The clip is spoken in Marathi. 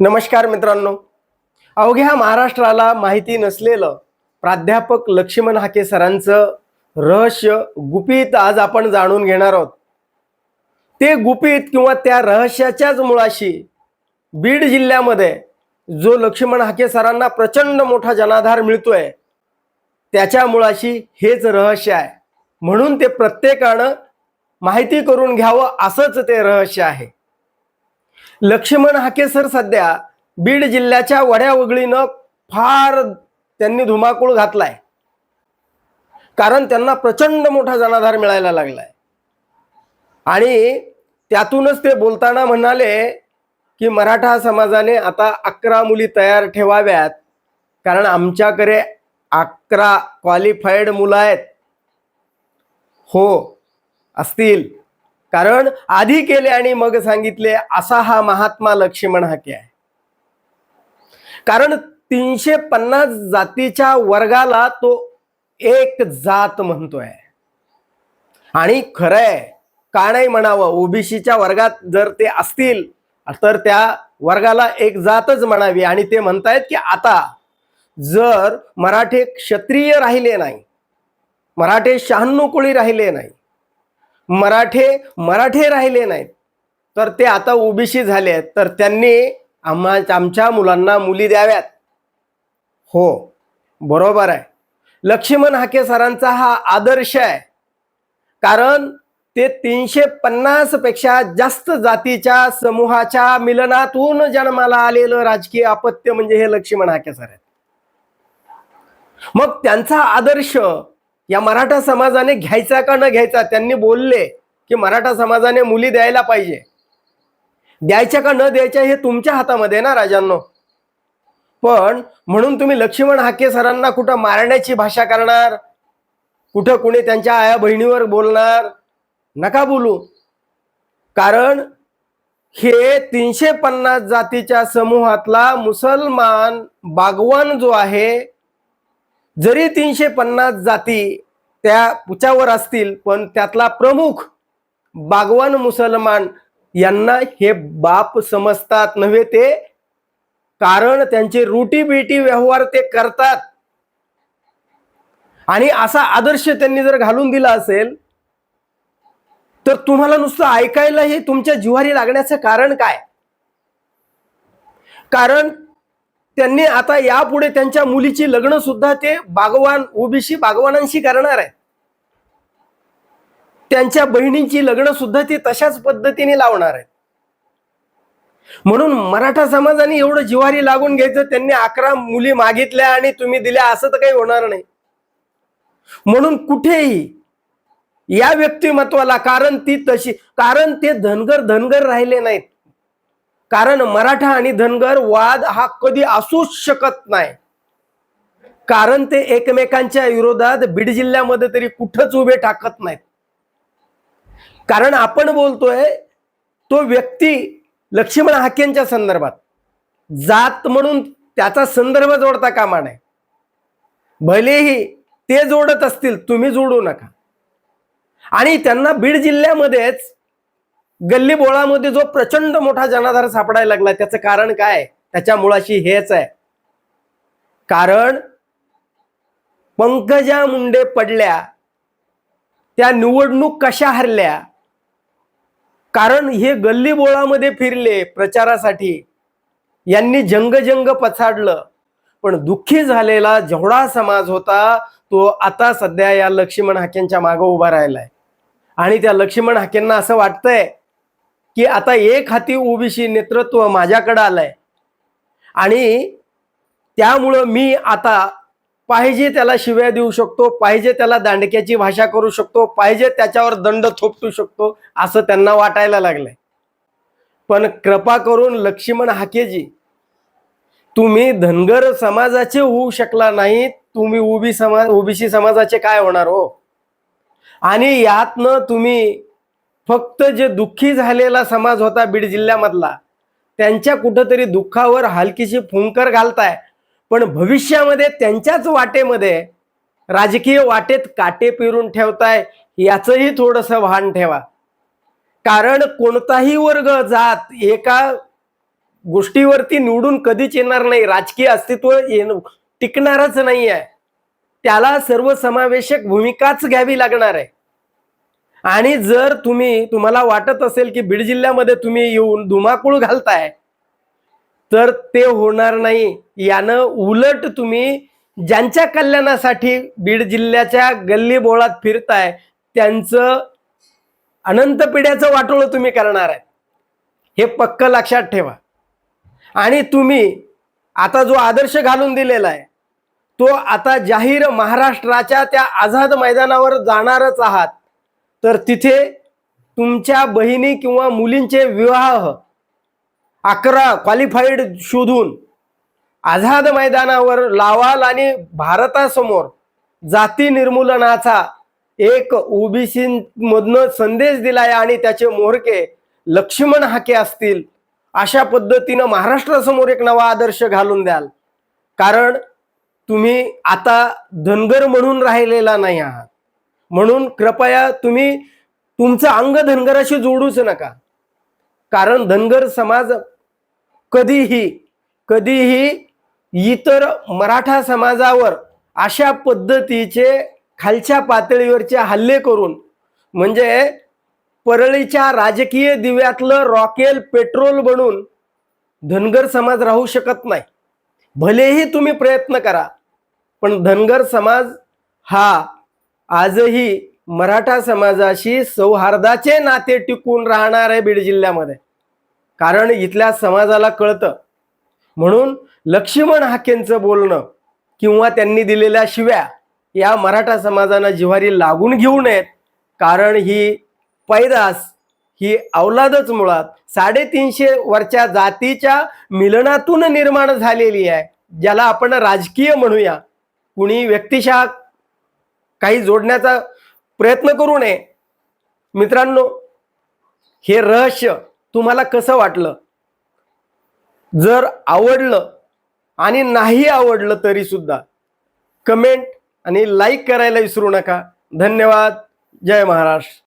नमस्कार मित्रांनो. अवघ्या महाराष्ट्राला माहिती नसलेलं प्राध्यापक लक्ष्मण हाके सरांचं रहस्य गुपित आज आपण जाणून घेणार आहोत. ते गुपित किंवा त्या रहस्याच्याच मुळाशी बीड जिल्ह्यामध्ये जो लक्ष्मण हाके सरांना प्रचंड मोठा जनाधार मिळतोय त्याच्या मुळाशी हेच रहस्य आहे. म्हणून ते प्रत्येकानं माहिती करून घ्यावं असंच ते रहस्य आहे. लक्ष्मण हाके सर सध्या बीड जिल्ह्याच्या वड्या वगळीनं फार त्यांनी धुमाकूळ घातलाय. कारण त्यांना प्रचंड मोठा जनाधार मिळायला लागलाय. आणि त्यातूनच ते बोलताना म्हणाले की मराठा समाजाने आता अकरा मुली तयार ठेवाव्यात. कारण आमच्याकडे अकरा क्वालिफाईड मुलं आहेत. हो असतील. कारण आधी केले आणि मग सांगितले असा हा महात्मा लक्ष्मण हाके आहे. कारण तीनशे पन्नास जातीच्या वर्गाला तो एक जात म्हणतोय. आणि खरंय का नाही म्हणावं? ओबीसीच्या वर्गात जर ते असतील तर त्या वर्गाला एक जातच म्हणावी. आणि ते म्हणतायत की आता जर मराठे क्षत्रिय राहिले नाही मराठे शहाण्णव कोळी राहिले नाही मराठे मराठे राहिले नाहीत. तर ते आता ओबीसी झाले आहेत. तर त्यांनी आम्हा आमच्या मुलांना मुली द्याव्यात. हो बरोबर आहे. लक्ष्मण हाके सरांचा हा आदर्श आहे. कारण ते तीनशे पन्नासपेक्षा जास्त जातीच्या समूहाच्या मिलनातून जन्माला आलेलं राजकीय अपत्य म्हणजे हे लक्ष्मण हाके सर आहेत. मग त्यांचा आदर्श या मराठा समाजाने घ्यायचा का न घ्यायचा? त्यांनी बोलले की मराठा समाजाने मुली द्यायला पाहिजे. द्यायच्या का न द्यायच्या हे तुमच्या हातामध्ये ना राजांनो? पण म्हणून तुम्ही लक्ष्मण हाके सरांना कुठं मारण्याची भाषा करणार? कुठं कुणी त्यांच्या आया बहिणीवर बोलणार? नका बोलू. कारण हे तीनशे पन्नास जातीच्या समूहातला मुसलमान बागवान जो आहे जरी तीनशे पन्नास जाती त्या पुच्यावर असतील पण त्यातला प्रमुख बागवान मुसलमान यांना हे बाप समजतात नव्हे ते? कारण त्यांचे रुटी बिटी व्यवहार ते करतात. आणि असा आदर्श त्यांनी जर घालून दिला असेल तर तुम्हाला नुसतं ऐकायला हे तुमच्या जिव्हारी लागण्याचं कारण काय? कारण त्यांनी आता यापुढे त्यांच्या मुलीची लग्न सुद्धा ते बागवान ओबीसी बागवानांशी करणार आहे. त्यांच्या बहिणींची लग्न सुद्धा ते तशाच पद्धतीने लावणार आहेत. म्हणून मराठा समाजाने एवढं जिवारी लागून घ्यायचं त्यांनी अकरा मुली मागितल्या आणि तुम्ही दिल्या असं तर काही होणार नाही. म्हणून कुठेही या व्यक्तिमत्वाला कारण ती तशी कारण ते धनगर धनगर राहिले नाहीत. कारण मराठा आणि धनगर वाद हा कधी असूच शकत नाही. कारण ते एकमेकांच्या विरोधात बीड जिल्ह्यामध्ये तरी कुठंच उभे टाकत नाहीत. कारण आपण बोलतोय तो व्यक्ती लक्ष्मण हाकेंच्या संदर्भात. जात म्हणून त्याचा संदर्भ जोडता कामा नये. भलेही ते जोडत असतील तुम्ही जोडू नका. आणि त्यांना बीड जिल्ह्यामध्येच गल्ली बोळामध्ये जो प्रचंड मोठा जनाधार सापडायला लागला त्याचं कारण काय? त्याच्या मुळाशी हेच आहे. कारण पंकजा मुंडे पडल्या त्या निवडणूक कशा हरल्या? कारण हे गल्ली बोळामध्ये फिरले प्रचारासाठी. यांनी जंगजंग पछाडलं. पण दुःखी झालेला जेवढा समाज होता तो आता सध्या या लक्ष्मण हाकेंच्या मागं उभा राहिलाय. आणि त्या लक्ष्मण हाकेंना असं वाटतंय की आता एक हाती ओबीसी नेतृत्व माझ्याकडं आलंय. आणि त्यामुळं मी आता पाहिजे त्याला शिव्या देऊ शकतो पाहिजे त्याला दांडक्याची भाषा करू शकतो पाहिजे त्याच्यावर दंड थोपटू शकतो असं त्यांना वाटायला लागलंय. पण कृपा करून लक्ष्मण हाकेजी तुम्ही धनगर समाजाचे होऊ शकला नाही तुम्ही ओबी समाज ओबीसी समाजाचे काय होणार हो? आणि यातनं तुम्ही फक्त जे दुःखी झालेला समाज होता बीड जिल्ह्यामधला त्यांच्या कुठंतरी दुःखावर हलकीशी फुंकर घालताय. पण भविष्यामध्ये त्यांच्याच वाटेमध्ये राजकीय वाटेत काटे पिरून ठेवताय याचंही थोडंसं भान ठेवा. कारण कोणताही वर्ग जात एका गोष्टीवरती निवडून कधीच येणार नाही. राजकीय अस्तित्व येण टिकणारच नाही आहे त्याला सर्वसमावेशक भूमिकाच घ्यावी लागणार आहे. आणि जर तुम्ही तुम्हाला वाटत असेल की बीड जिल्ह्यामध्ये तुम्ही येऊन धुमाकूळ घालताय तर ते होणार नाही. यानं उलट तुम्ही ज्यांच्या कल्याणासाठी बीड जिल्ह्याच्या गल्ली बोळात फिरताय त्यांचं अनंत पिढ्याचं वाटोळं तुम्ही करणार आहे. हे पक्क लक्षात ठेवा. आणि तुम्ही आता जो आदर्श घालून दिलेला आहे तो आता जाहीर महाराष्ट्राच्या त्या आझाद मैदानावर जाणारच आहात. तर तिथे तुमच्या बहिणी किंवा मुलींचे विवाह अकरा क्वालिफाईड शोधून आझाद मैदानावर लावाल आणि भारतासमोर जाती निर्मूलनाचा एक ओबीसीमधनं संदेश दिलाय आणि त्याचे मोहरके लक्ष्मण हाके असतील अशा पद्धतीनं महाराष्ट्रासमोर एक नवा आदर्श घालून द्याल. कारण तुम्ही आता धनगर म्हणून राहिलेला नाही आहात. म्हणून कृपया तुम्ही तुमचं अंग धनगराशी जोडूच नका. कारण धनगर समाज कधीही कधीही इतर मराठा समाजावर अशा पद्धतीचे खालच्या पातळीवरचे हल्ले करून म्हणजे परळीच्या राजकीय दिव्यातलं रॉकेल पेट्रोल बनून धनगर समाज राहू शकत नाही. भलेही तुम्ही प्रयत्न करा पण धनगर समाज हा आजही मराठा समाजाशी सौहार्दाचे नाते टिकून राहणार आहे बीड जिल्ह्यामध्ये. कारण इथल्या समाजाला कळतं. म्हणून लक्ष्मण हाकेंचं बोलणं किंवा त्यांनी दिलेल्या शिव्या या मराठा समाजानं जिव्हारी लागून घेऊ नयेत. कारण ही पैदास ही अवलादच मुळात साडेतीनशे वरच्या जातीच्या मिलनातून निर्माण झालेली आहे. ज्याला आपण राजकीय म्हणूया. कुणी व्यक्तिशा काही जोडण्याचा प्रयत्न करू नये. मित्रांनो हे रहस्य तुम्हाला कसं वाटलं? जर आवडलं आणि नाही आवडलं तरी सुद्धा कमेंट आणि लाईक करायला विसरू नका. धन्यवाद. जय महाराष्ट्र.